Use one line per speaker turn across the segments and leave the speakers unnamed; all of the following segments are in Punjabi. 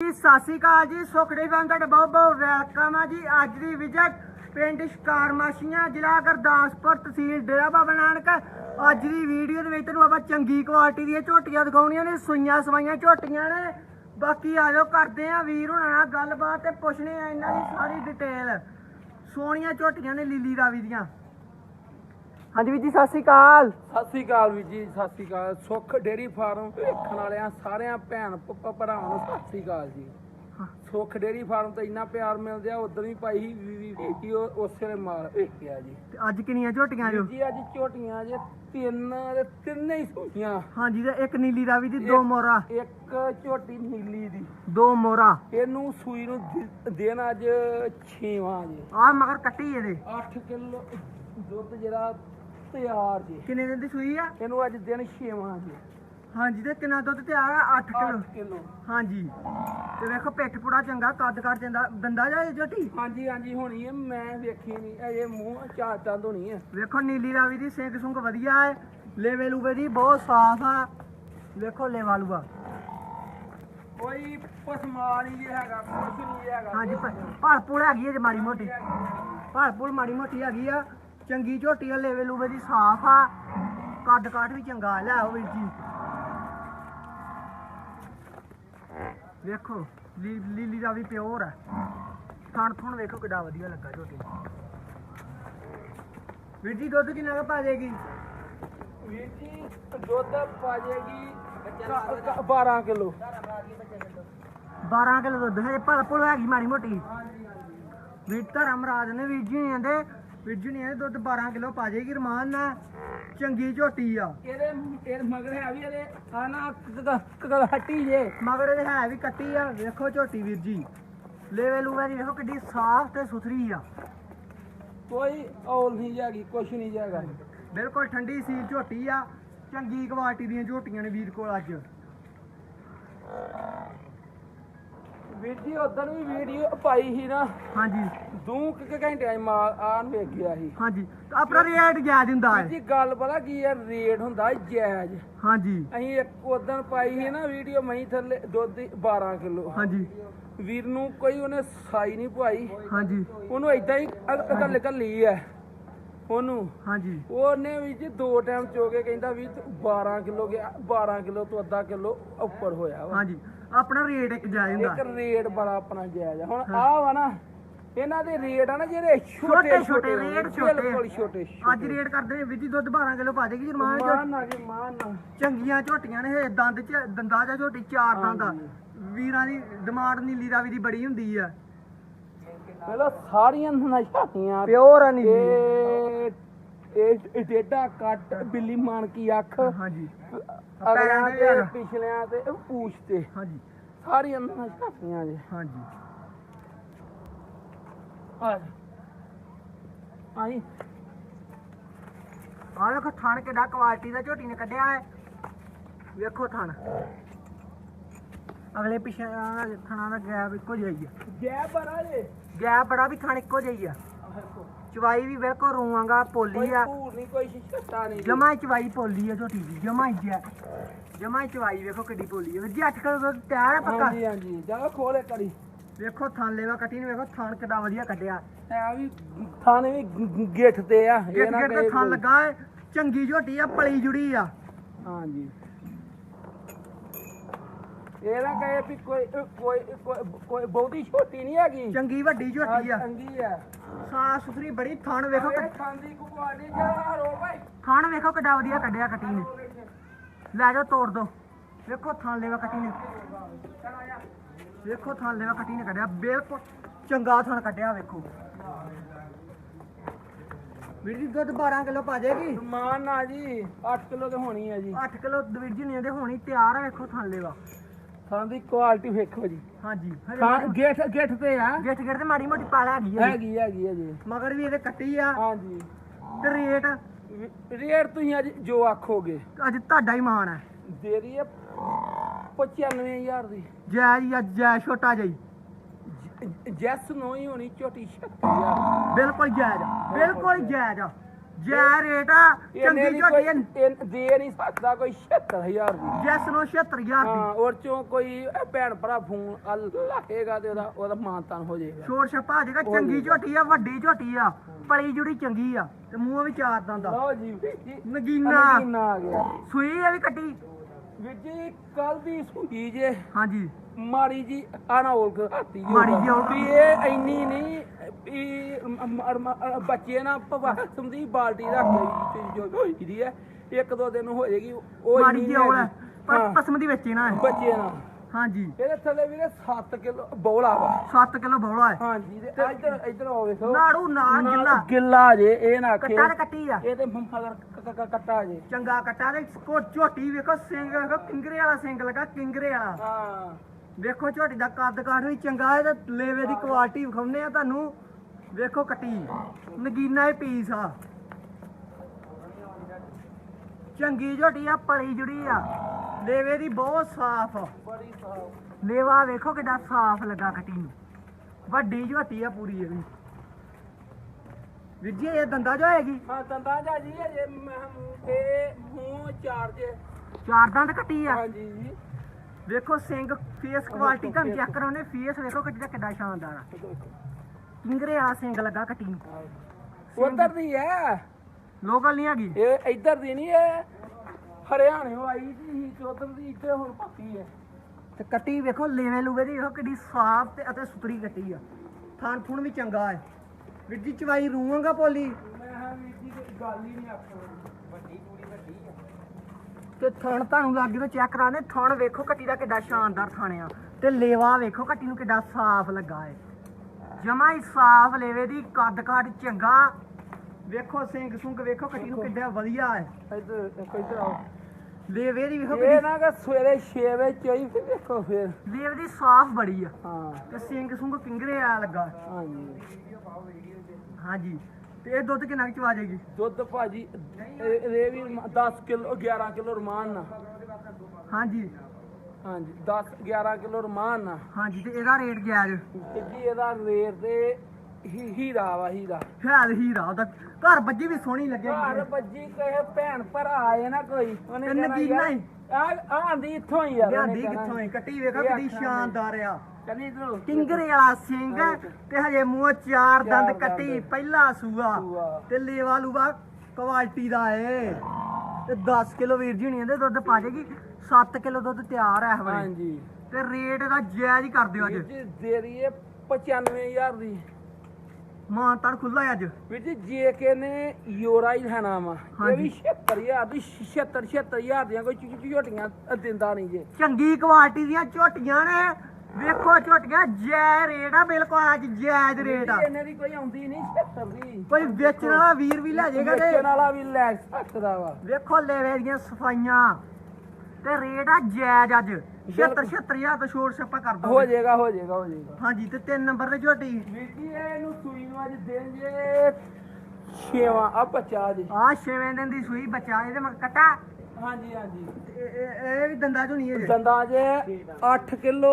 ਜੀ, ਸਤਿ ਸ਼੍ਰੀ ਅਕਾਲ ਜੀ ਸੁਖੜੀ ਫੈਮ ਤੁਹਾਡਾ ਬਹੁਤ ਬਹੁਤ ਵੈਲਕਮ ਆ ਜੀ। ਅੱਜ ਦੀ ਵਿਜ਼ਿਟ ਪਿੰਡ ਸ਼ਿਕਾਰਮਾਸ਼ੀਆਂ, ਜ਼ਿਲ੍ਹਾ ਗੁਰਦਾਸਪੁਰ ਤਹਿਸੀਲ ਡੇਰਾ ਬਾਬਾ ਨਾਨਕ। ਅੱਜ ਦੀ ਵੀਡੀਓ ਦੇ ਵਿੱਚ ਤੁਹਾਨੂੰ ਆਪਾਂ ਚੰਗੀ ਕੁਆਲਿਟੀ ਦੀਆਂ ਝੋਟੀਆਂ ਦਿਖਾਉਣੀਆਂ ਨੇ, ਸੂਈਆਂ ਸਵਾਈਆਂ ਝੋਟੀਆਂ ਨੇ। ਬਾਕੀ ਆ ਜਾਓ, ਕਰਦੇ ਆ ਵੀਰ ਹੁਣਾਂ ਨਾਲ ਗੱਲਬਾਤ ਤੇ ਪੁੱਛਣੇ ਆ ਇਹਨਾਂ ਦੀ ਸਾਰੀ ਡਿਟੇਲ ਸੋਹਣੀਆਂ ਝੋਟੀਆਂ ਨੇ ਲੀਲੀ ਰਾਵੀ ਦੀਆਂ। ਹਾਂਜੀ ਵੀਰ ਜੀ ਸਤਿ ਸ਼੍ਰੀ ਅਕਾਲ।
ਸਤਿ ਸ੍ਰੀ ਅਕਾਲ ਵੀਰ ਜੀ ਸਤਿ ਸ੍ਰੀ ਅਕਾਲ। ਸੁੱਖ ਡੇਰੀ ਫਾਰਮ ਵੇਖਣ ਵਾਲਿਆਂ ਸਾਰਿਆਂ ਭੈਣ ਭ- ਭਰਾਵਾਂ ਨੂੰ ਸਤਿ ਸ੍ਰੀ ਅਕਾਲ ਜੀ। ਸੁੱਖ ਡੇਰੀ ਫਾਰਮ ਤੇ ਇੰਨਾ ਪਿਆਰ ਮਿਲਦਿਆ ਉਦੋਂ ਵੀ ਪਾਈ ਸੀ ਵੀ- ਵੀ- ਵੀਡੀਓ ਉਸੇ ਨੇ ਮਾਰ ਵੇਖਿਆ ਜੀ।
ਤੇ ਅੱਜ ਕਿੰਨੀਆਂ ਝੋਟੀਆਂ ਜੋ?
ਵੀਰ ਜੀ ਅੱਜ ਝੋਟੀਆਂ ਜੇ ਤਿੰਨ ਤੇ ਤਿੰਨੇ ਹੀ ਸੂਈਆਂ।
ਹਾਂਜੀ ਤੇ ਇੱਕ ਨੀਲੀ ਰਾਵੀ ਦੀ ਦੋ ਮੋਰਾ
ਇੱਕ ਝੋਟੀ ਨੀਲੀ ਦੀ।
ਦੋ ਮੋਰਾ
ਇਹਨੂੰ ਸੂਈ ਨੂੰ ਦਿ- ਦਿਨ ਅੱਜ 6ਵਾਂ ਜੀ।
ਆ ਮਗਰ ਕੱਟੀ ਇਹਦੇ।
8 ਕਿਲੋ ਦੁੱਧ ਜਿਹੜਾ ਤਿਆਰ ਜੀ।
ਕਿੰਨੇ ਦਿਨ ਦੀ ਸੂਈ ਆ?
ਇਹਨੂੰ ਅੱਜ ਦਿਨ 6ਵਾਂ ਜੀ।
ਹਾਂਜੀ ਤੇ ਕਿੰਨਾ ਦੁੱਧ ਤਿਆਰ ਆ? 8 ਕਿਲੋ।
8 ਕਿਲੋ।
ਹਾਂਜੀ। ਤੇ ਵੇਖੋ ਪਿੱਠ ਪੁੜਾ ਚੰਗਾ ਕੱਦ ਕਰ ਜਾਂਦਾ ਦੰਦਾ ਜਾ ਝੋਟੀ
ਹਾਂਜੀ ਹਾਂਜੀ ਹੋਣੀ ਹੈ ਮੈਂ ਵੇਖੀ ਨਹੀਂ ਅਜੇ ਮੂੰਹ ਚਾਰ ਦੰਦ ਹੋਣੀ ਹੈ
ਵੇਖੋ ਨੀਲੀ ਰਾਵੀ ਦੀ ਸਿੰਗ ਸੁੰਗ ਵਧੀਆ ਹੈ। ਲੇਵੇ ਲੂਵੇ ਦੀ ਬਹੁਤ ਸਾਫ਼ ਆ। ਵੇਖੋ ਲੇਵਾ ਲੂਆ।
ਕੋਈ ਪਸਮਾ ਨਹੀਂ ਜੇ ਹੈਗਾ ਕੁਛ ਨਹੀਂ ਹੈਗਾ।
ਹਾਂਜੀ ਭਾਲ ਪੁਲ ਹੈਗੀ ਹੈ ਜੇ ਮਾੜੀ ਮੋਟੀ। ਭਾਲ ਪੁਲ ਮਾੜੀ ਮੋਟੀ ਹੈਗੀ ਆ। ਚੰਗੀ ਝੋਟੀ ਆ ਲੇਵੇ ਲੂਵੇ ਦੀ ਸਾਫ਼ ਆ। ਕੱਦ ਕਾਠ ਵੀ ਚੰਗਾ ਲੈ ਆਓ ਵੀਰ ਜੀ। ਵੇਖੋ ਲੀ- ਲੀਲੀ ਦਾ ਵੀ ਪਿਓਰ ਹੈ ਥਣ ਥਣ ਵੇਖੋ ਕਿੱਡਾ ਵਧੀਆ ਲੱਗਾ ਝੋਟੀ। ਵੀਰ ਜੀ ਦੁੱਧ ਕਿੰਨਾ ਕੁ ਪਾ ਦੇਗੀ
ਵੀਰ ਜੀ ਦੁੱਧ ਪਾ ਜਾਏਗੀ 12 ਕਿਲੋ।
12 ਕਿਲੋ ਦੁੱਧ ਹੈ ਭਾਲ ਪੁਲ ਹੈਗੀ ਮਾੜੀ ਮੋਟੀ। ਵੀਰ ਧਰਮ ਰਾਜ ਨੇ ਵੀਰ ਜੀ ਨੇ ਕਹਿੰਦੇ ਵੀਰ ਜੀ ਨੇ ਕਹਿੰਦੇ ਦੁੱਧ 12 ਕਿਲੋ ਪਾ ਜਾਏਗੀ ਰਮਾਨ ਨਾਲ। ਚੰਗੀ ਝੋਟੀ ਆ।
ਇਹਦੇ ਇਹ ਮਗਰ ਹੈ ਵੀ ਇਹਦੇ ਆ ਨਾ ਹੱਟੀ ਜੇ।
ਮਗਰ ਇਹਦੇ ਹੈ ਵੀ ਕੱਟੀ ਆ ਵੇਖੋ ਝੋਟੀ ਵੀਰ ਜੀ। ਲੇਵੇ ਲੂਵੇ ਦੀ ਵੇਖੋ ਕਿੱਡੀ ਸਾਫ਼ ਤੇ ਸੁਥਰੀ ਆ।
ਕੋਈ ਔਲ ਨਹੀਂ ਜਾਗੀ ਕੁਛ ਨਹੀਂ ਜਾਗਾ
ਬਿਲਕੁਲ ਠੰਡੀ ਸੀਲ ਝੋਟੀ ਆ। ਚੰਗੀ ਕੁਆਲਿਟੀ ਦੀਆਂ ਝੋਟੀਆਂ ਨੇ ਵੀਰ ਕੋਲ ਅੱਜ।
ਵੀਰ ਜੀ ਉਦੋਂ ਵੀ ਵੀਡੀਓ ਪਾਈ ਸੀ ਨਾ।
ਹਾਂਜੀ।
ਦੋ ਕੁ ਘੰਟਿਆਂ 'ਚ ਮਾਲ ਆਨ ਵੇਖ ਗਿਆ ਸੀ।
ਹਾਂਜੀ। ਤਾਂ ਆਪਣਾ ਰੇਟ ਜਾਇਜ਼ ਹੁੰਦਾ
ਵੀਰ
ਹੈ?
ਜੀ ਗੱਲ ਪਤਾ ਕੀ ਹੈ ਰੇਟ ਹੁੰਦਾ ਜਾਇਜ਼।
ਹਾਂਜੀ।
ਅਸੀਂ ਇੱਕ ਉਦੋਂ ਪਾਈ ਸੀ ਨਾ ਵੀਡੀਓ ਮਹੀਂ ਥੱਲੇ ਦੁੱਧ ਦੀ 12 ਕਿਲੋ।
ਹਾਂਜੀ।
ਵੀਰ ਨੂੰ ਕੋਈ ਉਹਨੇ ਸਾਈ ਨਹੀਂ ਪਵਾਈ
ਹਾਂਜੀ।
ਉਹਨੂੰ ਏਦਾਂ ਹੀ ਕੱਲ ਕੱਲੀ ਐ ਉਹਨੂੰ।
ਹਾਂਜੀ।
ਉਹਨੇ ਵੀ ਜੀ ਦੋ ਟਾਈਮ ਚੋ ਕੇ ਕਹਿੰਦਾ ਵੀ ਤੂੰ 12 ਕਿਲੋ ਗਿਆ 12 ਕਿਲੋ ਤੋਂ ਅੱਧਾ ਕਿਲੋ ਉੱਪਰ ਹੋਇਆ ਵਾ।
ਹਾਂਜੀ। ਆਪਣਾ ਰੇਟ ਇੱਕ
ਇੱਕ
ਹੁੰਦਾ।
ਰੇਟ ਬੜਾ ਆਪਣਾ ਜਾਇਜ਼ ਆ। ਹੁਣ ਆਹ ਵਾ ਨਾ ਇਹਨਾਂ ਦੇ ਰੇਟ ਆ ਨਾ ਜਿਹੜੇ
ਛੋਟੇ
ਛੋਟੇ
ਰੇਟ ਛੋਟੇ।
ਬਿਲਕੁਲ ਛੋਟੇ
ਅੱਜ ਰੇਟ ਕਰਦੇ ਜੀ ਦੁੱਧ 12 ਕਿਲੋ ਪਾ ਦੇਗੀ ਜਰਮਾਨ
ਮਾਨ ਨਾ ਜੀ ਮਾਨ ਨਾ
ਚੰਗੀਆਂ ਝੋਟੀਆਂ ਨੇ ਇਹ ਦੰਦ ਚ ਦੰਦਾ ਜਾਂ ਝੋਟੀ ਚਾਰ ਦੰਦ ਆ। ਵੀਰਾਂ ਦੀ ਡਿਮਾਂਡ ਨੀਲੀ ਰਾਵੀ ਦੀ ਬੜੀ ਹੁੰਦੀ ਆ।
ਪਹਿਲਾਂ ਸਾਰੀਆਂ ਨਸ਼ਾਤੀਆਂ
ਪਿਓਰ ਆ ਨੀਲੀ।
ਇਹ ਡੇਡਾ ਕੱਟ ਬਿੱਲੀ ਮਾਨ ਕੀ ਅੱਖ।
ਹਾਂਜੀ। ਤੇ।
ਪਿਛਲਿਆਂ ਤੇ ਪੂਛ ਤੇ।
ਹਾਂਜੀ।
ਸਾਰੀਆਂ ਨਸ਼ਾਤੀਆਂ ਜੀ।
ਹਾਂਜੀ।
ਆ ਆਈ।
ਆ ਵੇਖੋ ਥਣ ਕਿੱਡਾ ਕੁਆਲਿਟੀ ਦਾ ਝੋਟੀ ਨੇ ਕੱਢਿਆ ਹੈ। ਵੇਖੋ ਥਣ। ਅਗਲੇ ਪਿਛੇ ਥਣਾ ਦਾ ਗੈਪ ਇੱਕੋ ਜਿਹਾ ਹੀ ਆ।
ਜੈ ਬਰਾ ਜੇ।
ਗੈਪ ਬੜਾ ਵੀ ਥਣ ਇੱਕੋ ਜਿਹਾ ਹੀ ਆ। ਚਵਾਈ ਵੀ ਬਿਲਕੁਲ ਰੂਆਂਗਾ ਪੋਲੀ ਆ।
ਭੂਰ ਨਹੀਂ ਕੋਈ ਸ਼ਿਸ਼ਤਾ ਨਹੀਂ
ਜਮਾ ਚਵਾਈ ਪੋਲੀ ਆ ਝੋਟੀ ਦੀ ਜਮਾ ਹੀ ਜੈ ਜਮਾ ਚਵਾਈ ਵੇਖੋ ਕਿੱਡੀ ਪੋਲੀ ਆ। ਜੀ 8 ਕਿਲੋ ਦੁੱਧ ਤਿਆਰ ਹੈ ਪੱਕਾ।
ਹਾਂਜੀ ਹਾਂਜੀ। ਜਾ ਖੋਲੇ ਕਰੀ
ਵੇਖੋ ਥਣ ਲੈਵਾ ਕੱਟੀ ਨੂੰ ਵੇਖੋ ਥਣ ਕਿੱਡਾ ਵਧੀਆ ਕੱਢਿਆ।
ਐ ਵੀ ਥਾਣੇ ਵੀ ਗਿੱਠ ਤੇ ਆ ਇਹ ਨਾ
ਥਣ
ਕੋਈ-
ਲੱਗਾ ਚੰਗੀ ਝੋਟੀ ਆ ਪਲੀ ਜੁੜੀ ਆ।
ਹਾਂਜੀ। ਇਹ ਨਾ ਕਹੇ ਵੀ ਕੋਈ ਕੋਈ ਕੋਈ- ਕੋਈ ਬਹੁਤੀ ਛੋਟੀ ਨਹੀਂ ਹੈਗੀ।
ਚੰਗੀ ਵੱਡੀ ਝੋਟੀ ਆ।
ਚੰਗੀ ਆ।
ਸਾਫ਼ ਸੁਥਰੀ ਬੜੀ ਥਣ ਵੇਖੋ
ਇਹ ਖਾਂਦੀ ਕੁਆੜੀ ਜਾ ਰੋ ਭਾਈ।
ਥਣ ਵੇਖੋ ਕਿੱਡਾ ਵਧੀਆ ਕੱਢਿਆ ਕੱਟੀ ਨੇ। ਲੈ ਜਾਓ ਤੋੜ ਦੋ। ਵੇਖੋ ਥਣ ਲੈਵਾ ਕੱਟੀ ਨੇ। ਵੇਖੋ ਥਣ ਲੈਵਾ ਕੱਟੀ ਨੇ ਕੱਢਿਆ। ਬਿਲਕੁਲ ਚੰਗਾ ਥਣ ਕੱਢਿਆ ਵੇਖੋ। ਵੀਰ ਜੀ ਦੁੱਧ 12 ਕਿਲੋ ਪਾ ਜਾਏਗੀ?
ਮਾਨ ਨਾ ਜੀ 8 ਕਿਲੋ ਤੇ ਹੋਣੀ ਹੈ ਜੀ।
8 ਕਿਲੋ ਵੀਰ ਜੀ ਨੇ ਦੇ ਹੋਣੀ ਤਿਆਰ ਆ ਵੇਖੋ ਥਣ ਲੈਵਾ।
ਥਾਂ ਦੀ ਕੁਆਲਿਟੀ ਵੇਖੋ ਜੀ।
ਹਾਂਜੀ।
ਥਾਂ ਗੇਠ ਗੇਠ ਤੇ ਆ।
ਗਿੱਟ ਗਿੱਟ ਤੇ ਮਾੜੀ ਮੋਟੀ ਪਾਲਾ ਹੈਗੀ ਆ
ਹੈਗੀ ਹੈਗੀ ਹੈ ਜੀ।
ਮਗਰ ਵੀ ਇਹਦੇ ਕੱਟੀ ਆ।
ਹਾਂਜੀ।
ਤੇ ਰੇਟ
ਰੇਟ ਤੁਸੀਂ ਅੱਜ ਜੋ ਆਖੋਗੇ।
ਅੱਜ ਤੁਹਾਡਾ ਹੀ ਮਾਣ ਹੈ
ਦੇ ਰਹੀ ਹੈ 95000 ਦੀ।
ਜੈ ਜੀ ਅੱਜ ਜੈ ਛੋਟਾ ਜੀ
ਜੈਸ ਨੋ ਹੀ ਹੋਣੀ ਝੋਟੀ 36000
ਬਿਲਕੁਲ ਜਾਇਜ਼ ਆ, ਬਿਲਕੁਲ ਜਾਇਜ਼ ਆ ਜੈ ਰੇਟ ਆ
ਇਹਨੇ
ਚੰਗੀ
ਨਹੀਂ
ਝੋਟੀ
ਕੋਈ
ਆ।
ਇਹ ਦੇ ਨਹੀਂ ਸਕਦਾ ਕੋਈ 76000 ਦੀ।
ਜੈਸ ਨੂੰ 76000
ਹਾਂ
ਦੀ।
ਔਰ ਚੋਂ ਕੋਈ ਇਹ ਭੈਣ ਭਰਾ ਫੋਨ ਅਲ ਲਾਹੇਗਾ ਤੇ ਉਹਦਾ ਉਹਦਾ ਮਾਨਤਾਨ ਹੋ ਜਾਏਗਾ।
ਛੋੜ ਛੱਪਾ ਜਿਹੜਾ
ਉਹ
ਚੰਗੀ
ਜੀ।
ਝੋਟੀ ਆ ਵੱਡੀ ਝੋਟੀ ਆ ਪਲੀ ਜੁੜੀ ਚੰਗੀ ਆ ਤੇ ਮੂੰਹ ਵੀ ਚਾਰ ਦੰਦਾ
ਲਓ ਜੀ ਵੀਰ ਜੀ
ਨਗੀਨਾ।
ਨਗੀਨਾ ਆ ਗਿਆ।
ਸੂਈ ਆ ਵੀ ਕੱਟੀ।
ਵੀਰ ਜੀ ਕੱਲ ਦੀ ਸੂਈ ਜੇ।
ਹਾਂਜੀ।
ਮਾੜੀ ਜੀ ਆਣੌਲ ਕਰਤੀ
ਮਾੜੀ ਜਿਹੀ ਔਲ।
ਵੀ ਇਹ ਇੰਨੀ ਨਹੀਂ ਮ- ਬੱਚੇ ਨਾ ਭਵਾਸਮ ਦੀ ਬਾਲਟੀ ਰੱਖ ਗਈ ਜੋ ਹੋਈ ਦੀ ਹੈ ਇੱਕ ਦੋ ਦਿਨ ਹੋ ਜਾਏਗੀ ਉਹ
ਮਾੜੀ ਜਿਹੀ ਔਲ ਹੈ। ਪਰ ਪਸਮ ਦੀ ਵੇਚੀ ਨਾ ਹੈ।
ਬੱਚੇ ਨਾ
ਹਾਂਜੀ।
ਇਹਦੇ ਥੱਲੇ ਵੀਰੇ 7 ਕਿਲੋ ਬੌਲਾ ਵਾ।
7 ਕਿਲੋ ਬੌਲਾ ਹੈ।
ਹਾਂਜੀ ਤੇ ਇੱਧਰ ਇੱਧਰ ਆਓ ਵੇਖੋ।
ਨਾੜੂ ਨਾਲ ਗਿੱਲਾ।
ਗਿੱਲਾ ਜੇ ਇਹ ਨਾ ਆਖੇ
ਕੱਟਾ ਕੱਟੀ ਆ।
ਇਹ ਤੇ ਕ- ਕੱਟਾ ਜੇ।
ਚੰਗਾ ਕੱਟਾ ਕੋ ਝੋਟੀ ਵੇਖੋ ਸਿੰਘ ਵੇਖੋ ਕਿੰਗਰੇ ਵਾਲਾ ਸਿੰਘ ਲੱਗਾ ਕਿੰਗਰੇ ਵਾਲਾ।
ਹਾਂ।
ਵੇਖੋ ਝੋਟੀ ਦਾ ਕੱਦ ਕਾਠ ਵੀ ਚੰਗਾ ਹੈ ਤੇ ਲੇਵੇ ਦੀ ਕੁਆਲਿਟੀ ਵਿਖਾਉਂਦੇ ਆ ਤੁਹਾਨੂੰ। ਵੇਖੋ ਕੱਟੀ। ਨਗੀਨਾ ਹੀ ਪੀਸ ਆ। ਚੰਗੀ ਝੋਟੀ ਆ ਪਲੀ ਜੁੜੀ ਆ। ਲੇਵੇ ਦੀ ਬਹੁਤ ਸਾਫ਼।
ਬੜੀ ਸਾਫ਼
ਲੇਵਾ ਵੇਖੋ ਕਿੱਡਾ ਸਾਫ਼ ਲੱਗਾ ਕੱਟੀ ਨੂੰ। ਵੱਡੀ ਝੋਟੀ ਆ ਪੂਰੀ ਇਹ ਵੀ। ਵੀਰ ਜੀ ਇਹ ਦੰਦਾ ਜੋ ਹੈਗੀ?
ਹਾਂ ਦੰਦਾ ਜਾ ਜੀ ਇਹ ਮੈਂ- ਇਹ ਮੂੰਹ ਚਾਰ ਜੇ।
ਚਾਰ ਦੰਦ ਕੱਟੀ ਆ?
ਹਾਂਜੀ ਜੀ।
ਵੇਖੋ ਸਿੰਘ ਫੇਸ ਕੁਆਲਿਟੀ ਤੁਹਾਨੂੰ ਚੈੱਕ ਕਰਾਉਣੇ ਫੇਸ ਵੇਖੋ ਕਿੱਡਾ ਕਿੱਡਾ ਸ਼ਾਨਦਾਰ ਆ। ਕਿੰਗਰੇ ਵਾਲਾ ਸਿੰਘ ਲੱਗਾ ਕੱਟੀ ਨੂੰ।
ਉਧਰ ਦੀ ਹੈ
ਲੋਕਲ ਨਹੀਂ ਹੈਗੀ।
ਇਹ ਇੱਧਰ ਦੀ ਨਹੀਂ ਇਹ ਹਰਿਆਣਿਓਂ ਆਈ ਸੀ ਉਧਰ ਦੀ ਇੱਥੇ ਹੁਣ ਪੱਕੀ ਹੈ
ਤੇ ਕੱਟੀ ਵੇਖੋ ਲੇਵੇ ਲੂਵੇ ਦੀ ਵੇਖੋ ਕਿੱਡੀ ਸਾਫ਼ ਤੇ ਅਤੇ ਸੁਥਰੀ ਕੱਟੀ ਆ। ਥਣ ਥੁਣ ਵੀ ਚੰਗਾ ਹੈ ਜੀ ਚਵਾਈ ਰੂਵਾਂਗਾ ਪੋਲੀ?
ਮੈਂ ਹਾਂ ਵੀਰ ਜੀ ਗੱਲ ਹੀ ਨਹੀਂ ਆਖਣੀ ਹੈ
ਤੇ ਥਣ ਤੁਹਾਨੂੰ ਲੱਗ ਤੋਂ ਚੈੱਕ ਕਰਾਣੇ ਥਣ ਵੇਖੋ ਕੱਟੀ ਦਾ ਕਿੱਡਾ ਸ਼ਾਨਦਾਰ ਥਣ ਆ। ਤੇ ਲੇਵਾ ਵੇਖੋ ਕੱਟੀ ਨੂੰ ਕਿੱਡਾ ਸਾਫ਼ ਲੱਗਾ ਹੈ ਜਮਾ ਹੀ ਸਾਫ਼ ਲੇਵੇ ਦੀ ਕੱਦ ਕਾਠ ਚੰਗਾ। ਵੇਖੋ ਸਿੰਘ ਸੁੰਗ ਵੇਖੋ ਕੱਟੀ ਨੂੰ ਕਿੱਡਾ ਵਧੀਆ ਹੈ
ਇੱਧਰ ਇੱਧਰ ਆਓ।
ਲੇਵੇ ਦੀ ਵੇਖੋ
ਇਹ
ਕਿੱਡੀ
ਨਾ ਕਿ ਸਵੇਰੇ 6 ਵਜੇ ਚੋਈ ਫਿਰ
ਲੇਵੇ ਦੀ ਸਾਫ਼ ਬੜੀ ਆ।
ਹਾਂ।
ਤੇ ਸਿੰਘ ਸੁੰਗ ਕਿੰਗਰੇ ਆ ਲੱਗਾ।
ਹਾਂਜੀ।
ਹਾਂਜੀ। ਤੇ ਇਹ ਦੁੱਧ ਕਿੰਨਾ ਕੁ ਚਵਾ ਜਾਏਗੀ?
ਦੁੱਧ ਭਾਜੀ ਇਹ ਇਹ ਵੀ 10 ਕਿਲੋ 11 ਕਿਲੋ ਰਮਾਨ ਨਾ
ਹਾਂਜੀ।
ਹਾਂਜੀ 10 11 ਕਿਲੋ ਰਮਾਨ ਨਾ
ਹਾਂਜੀ ਤੇ ਇਹਦਾ ਰੇਟ ਜਾਇਜ਼
ਤੇ ਜੀ ਇਹਦਾ ਰੇਟ ਤੇ ਹੀ- ਹੀਰਾ ਵਾ ਹੀਰਾ।
ਖਿਆਲ ਹੀਰਾ ਉਹਦਾ ਘਰ ਬੱਜੀ ਵੀ ਸੋਹਣੀ
ਘਰ
ਲੱਗੇਗੀ
ਬੱਜੀ ਕਹੇ ਭੈਣ ਭਰਾ ਆਏ ਨਾ ਕੋਈ ਉਹਨੇ
ਤੇ
ਕਹਿਣਾ
ਨਗੀਨਾ
ਯਾਰ,
ਹੀ।
ਆ ਆਂਦੀ ਇੱਥੋਂ ਹੀ ਯਾਰ
ਲਿਆਂਦੀ ਕਿੱਥੋਂ ਹੈ? ਕੱਟੀ ਵੇਖੋ
ਇਹ
ਕਿੰਨੀ
ਅੱਖਾਂ
ਸ਼ਾਨਦਾਰ ਆ।
ਕਹਿੰਦੀ ਇਧਰੋਂ
ਕਿੰਗਰੇ ਵਾਲਾ ਸਿੰਘ ਤੇ ਹਜੇ ਮੂੰਹ ਚਾਰ
ਚਾਰ
ਦੰਦ
ਦੰਦ।
ਕੱਟੀ ਪਹਿਲਾ ਸੂਆ। ਤੇ ਲੇਵਾ ਲੂਵਾ ਕੁਆਲਿਟੀ ਦਾ ਏ। ਤੇ 10 ਕਿਲੋ ਵੀਰ ਜੀ ਹੁਣੀ ਇਹਦੇ ਦੁੱਧ ਪਾ ਜਾਏਗੀ 7 ਕਿਲੋ ਦੁੱਧ ਤਿਆਰ ਹੈ ਹਵਾਰੇ
ਹਾਂਜੀ।
ਤੇ ਰੇਟ ਦਾ ਜਾਇਜ਼ ਕਰ ਦਿਓ ਅੱਜ।
ਜੀ ਦੇ ਰਹੀਏ 95000 ਦੀ।
ਮਾਂ ਤੜ ਖੁੱਲਾ ਅੱਜ।
ਵੀਰ ਜੀ ਜੇ ਕੇ ਨੇ ਯੋਰਾ ਹੀ ਲੈਣਾ ਵਾ ਇਹ। ਵੀ 76000 ਦੀ 76 76000 ਦੀਆਂ ਕੋਈ ਝੋਟੀਆਂ ਦਿੰਦਾ ਨਹੀਂ ਜੇ।
ਚੰਗੀ ਕੁਆਲਿਟੀ ਦੀਆਂ ਝੋਟੀਆਂ ਨੇ। ਵੇਖੋ ਝੋਟੀਆਂ ਜੈ ਰੇਟ ਆ ਬਿਲਕੁਲ ਅੱਜ ਜਾਇਜ਼ ਰੇਟ ਆ।
ਇਹਨਾਂ ਦੀ ਕੋਈ ਆਉਂਦੀ ਨਹੀਂ 76 ਦੀ।
ਕੋਈ ਵੇਚਣ ਵਾਲਾ ਵੀਰ ਵੀ ਲੈ ਜਾਏਗਾ
ਵੇਚਣ
ਤੇ
ਵਾਲਾ ਵੀ ਲੈ ਸਕਦਾ ਵਾ।
ਵੇਖੋ ਲੇਵੇ ਦੀਆਂ ਸਫਾਈਆਂ। ਤੇ ਰੇਟ ਆ ਜਾਇਜ਼ ਅੱਜ। 76 76000 ਤੋਂ ਛੋੜ ਛੱਪਾ ਕਰ
ਹੋ
ਦੋ
ਜਾਏਗਾ ਹੋ ਜਾਏਗਾ ਹੋ ਜਾਏਗਾ।
ਹਾਂਜੀ ਤੇ ਤਿੰਨ ਨੰਬਰ ਤੇ ਝੋਟੀ।
ਜੀ ਇਹਨੂੰ ਸੂਈ ਨੂੰ ਅੱਜ ਜੇ ਛੇਵਾਂ ਆ ਬੱਚਾ ਜੀ
ਆ ਛੇਵੇਂ ਦਿਨ ਦੀ ਸੂਈ ਬੱਚਾ ਇਹਦੇ ਮਗਰ ਕੱਟਾ।
ਹਾਂਜੀ ਹਾਂਜੀ।
ਇਹ- ਵੀ ਦੰਦਾਂ ਚੋਂ ਨਹੀਂ ਇਹ
ਦੰਦਾਂ ਜੇ 8 ਕਿਲੋ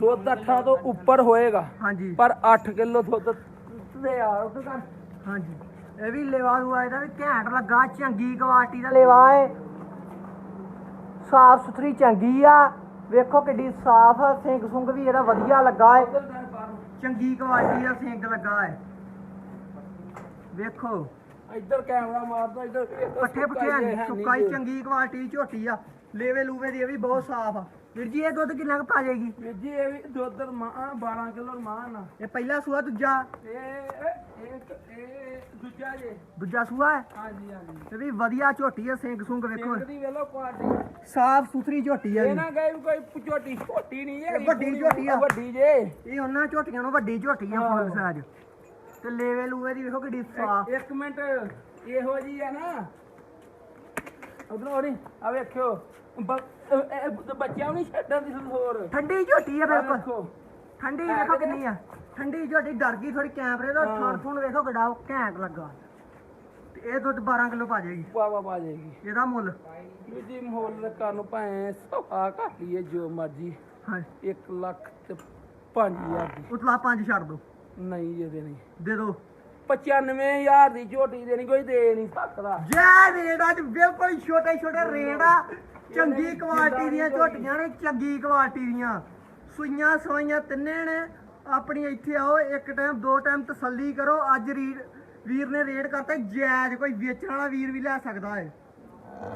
ਦੁੱਧ ਅੱਠਾਂ ਤੋਂ ਉੱਪਰ ਹੋਏਗਾ
ਹਾਂਜੀ।
ਪਰ 8 ਕਿਲੋ ਦੁੱਧ ਤੇ ਯਾਰ ਉਹ ਤਾਂ
ਹਾਂਜੀ। ਇਹ ਵੀ ਲੇਵਾ ਲੂਆ ਇਹਦਾ ਵੀ ਘੈਂਟ ਲੱਗਾ ਚੰਗੀ ਕੁਆਲਿਟੀ ਦਾ ਲੇਵਾ ਏ। ਸਾਫ਼ ਸੁਥਰੀ ਚੰਗੀ ਆ। ਵੇਖੋ ਕਿੱਡੀ ਸਾਫ਼ ਸਿੰਗ ਸੁੰਗ ਵੀ ਇਹਦਾ ਵਧੀਆ ਲੱਗਾ ਏ। ਚੰਗੀ ਕੁਆਲਿਟੀ ਦਾ ਸਿੰਗ ਲੱਗਾ ਏ। ਵੇਖੋ।
ਇੱਧਰ ਕੈਮਰਾ ਮਾਰ ਦੋ ਇੱਧਰ
ਪੱਠੇ ਪੁੱਠੇ ਆ ਸੁੱਕਾਈ ਚੰਗੀ ਕੁਆਲਿਟੀ ਝੋਟੀ ਆ। ਲੇਵੇ ਲੂਵੇ ਦੀ ਇਹ ਵੀ ਬਹੁਤ ਸਾਫ਼ ਆ। ਵੀਰ ਜੀ ਇਹ ਦੁੱਧ ਕਿੰਨਾ ਕੁ ਪਾ ਜਾਏਗੀ?
ਵੀਰ ਜੀ ਇਹ ਵੀ ਦੁੱਧ ਮਾਂ 12 ਕਿਲੋ ਮਾਂ ਨਾ।
ਇਹ ਪਹਿਲਾ ਸੂਆ ਦੂਜਾ?
ਇਹ ਇਹ ਇਹ ਦੂਜਾ ਜੇ।
ਦੂਜਾ ਸੂਆ ਹੈ?
ਹਾਂਜੀ ਹਾਂਜੀ।
ਇਹ ਵੀ ਵਧੀਆ ਝੋਟੀ ਆ ਸਿੰਗ ਸੁੰਗ ਵੇਖੋ।
ਸਿੰਘ ਦੀ ਵੇਲੋ ਕੁਆਲਿਟੀ
ਸਾਫ਼ ਸੁਥਰੀ ਝੋਟੀ ਆ
ਇਹ ਨਾ ਗਏ ਕੋਈ ਝੋਟੀ ਛੋਟੀ ਨਹੀਂ ਹੈ
ਵੱਡੀ ਝੋਟੀ ਆ।
ਵੱਡੀ ਜੇ।
ਇਹ ਉਹਨਾਂ ਝੋਟੀਆਂ ਨੂੰ ਵੱਡੀ ਝੋਟੀ ਆ ਫੁੱਲ ਸਾਈਜ਼ ਤੇ ਲੇਵੇ ਲੂਵੇ ਦੀ ਵੇਖੋ ਕਿੱਡੀ ਸਾਫ਼।
ਇੱਕ ਮਿੰਟ ਇਹੋ ਜੀ ਆ ਨਾ। ਉਧਰੋਂ ਹੋਣੀ ਆ ਵੇਖਿਓ। ਬੱਚਿਆਂ ਨੂੰ ਨਹੀਂ ਛੱਡਣ ਦੀ ਹੋਰ
ਠੰਡੀ ਝੋਟੀ ਆ ਬਿਲਕੁਲ। ਠੰਡੀ ਵੇਖੋ? ਕਿੰਨੀ ਆ। ਠੰਡੀ ਝੋਟੀ ਡਰ ਗਈ ਥੋੜੀ ਕੈਮਰੇ ਦਾ। ਥਣ ਥੁਣ ਵੇਖੋ ਕਿੱਡਾ ਘੈਂਟ ਲੱਗਾ। ਤੇ ਇਹ ਦੁੱਧ 12 ਕਿਲੋ ਪਾ ਜਾਏਗੀ।
ਵਾਵਾ ਪਾ ਜਾਏਗੀ।
ਇਹਦਾ ਮੁੱਲ?
ਵੀ ਜੀ ਮੁੱਲ ਕਰਨ ਨੂੰ ਭਾਵੇਂ ਸਵਾ ਘੱਟ ਲਈਏ ਜੋ ਮਰਜ਼ੀ।
ਹਾਂ।
1 ਲੱਖ ਤੇ 5000 ਦੀ।
ਉਤਲਾ ਪੰਜ ਛੱਡ ਦੋ।
ਨਹੀਂ ਇਹਦੇ ਨਹੀਂ।
ਦੇ ਦੋ।
95000 ਦੀ ਝੋਟੀ ਦੇਣੀ ਕੋਈ ਦੇ ਨਹੀਂ ਸਕਦਾ।
ਜੈ ਰੇਟ ਅੱਜ ਬਿਲਕੁਲ ਛੋਟੇ ਛੋਟੇ ਰੇਟ ਆ ਚੰਗੀ ਕੁਆਲਿਟੀ ਦੀਆਂ ਝੋਟੀਆਂ ਨੇ ਚੰਗੀ ਕੁਆਲਿਟੀ ਦੀਆਂ। ਸੂਈਆਂ ਸਵਾਈਆਂ ਤਿੰਨੇ ਨੇ। ਆਪਣੀ ਇੱਥੇ ਆਓ ਇੱਕ ਟਾਈਮ ਦੋ ਟਾਈਮ ਤਸੱਲੀ ਕਰੋ। ਅੱਜ ਵੀਰ ਨੇ ਰੇਟ ਕਰਤਾ ਜਾਇਜ਼ ਕੋਈ ਵੇਚਣ ਵਾਲਾ ਵੀਰ ਵੀ ਲੈ ਸਕਦਾ ਹੈ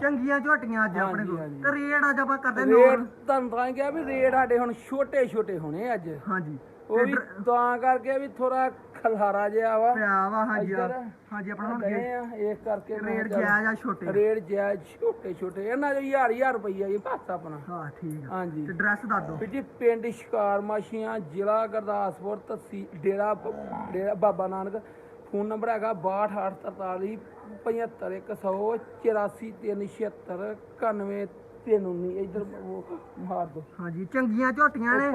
ਚੰਗੀਆਂ ਝੋਟੀਆਂ ਅੱਜ ਆਪਣੇ ਕੋਲ। ਤੇ ਰੇਟ ਅੱਜ ਆਪਾਂ ਕਰਦੇ ਨੋਰ
ਤੁਹਾਨੂੰ ਤਾਂ ਕਿਹਾ ਵੀ ਰੇਟ ਸਾਡੇ ਹੁਣ ਛੋਟੇ ਛੋਟੇ ਹੋਣੇ ਅੱਜ।
ਹਾਂਜੀ।
ਉਹ ਵੀ ਤਾਂ ਕਰਕੇ ਵੀ ਥੋੜਾ ਖਲਹਾਰਾ ਜਿਹਾ ਵਾ।
ਪਿਆ ਵਾ ਹਾਂਜੀ।
ਇੱਧਰ
ਹਾਂਜੀ ਆਪਣਾ ਹੁਣ
ਗਏ ਆ ਇਸ ਕਰਕੇ ਮੈਂ
ਰੇਟ ਜਾਇਜ਼ ਆ ਛੋਟੇ।
ਰੇਟ ਜਾਇਜ਼ ਛੋਟੇ ਛੋਟੇ। ਇਹਨਾਂ ਦੇ ਹਜ਼ਾਰ ਹਜ਼ਾਰ ਰੁਪਈਆ ਜੀ ਬਸ ਆਪਣਾ।
ਹਾਂ ਠੀਕ ਆ।
ਹਾਂਜੀ।
ਤੇ ਡਰੈਸ ਦੱਸ ਦਿਓ।
ਵੀਰ ਜੀ ਪਿੰਡ ਸ਼ਿਕਾਰ ਮਾਸ਼ੀਆਂ ਜ਼ਿਲ੍ਹਾ ਗੁਰਦਾਸਪੁਰ ਤਹਿਸੀਲ ਡੇਰਾ ਡੇਰਾ ਬਾਬਾ ਨਾਨਕ। ਫੋਨ ਨੰਬਰ ਹੈਗਾ 6243 75100 84376 91 ਇਧਰ ਮਾਰ ਦੋ।
ਹਾਂਜੀ ਚੰਗੀਆਂ ਝੋਟੀਆਂ ਨੇ।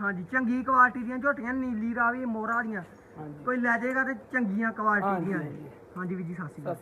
ਹਾਂਜੀ ਚੰਗੀ ਕੁਆਲਿਟੀ ਦੀਆਂ ਝੋਟੀਆਂ ਨੀਲੀ ਰਾਵੀ ਮੋਹਰਾ ਦੀਆਂ ਕੋਈ ਲੈ ਜਾਏਗਾ ਤੇ ਚੰਗੀਆਂ ਕੁਆਲਿਟੀ ਦੀਆਂ
ਹਾਂਜੀ।
ਵੀਰ ਜੀ
ਸਤਿ ਸ਼੍ਰੀ ਅਕਾਲ।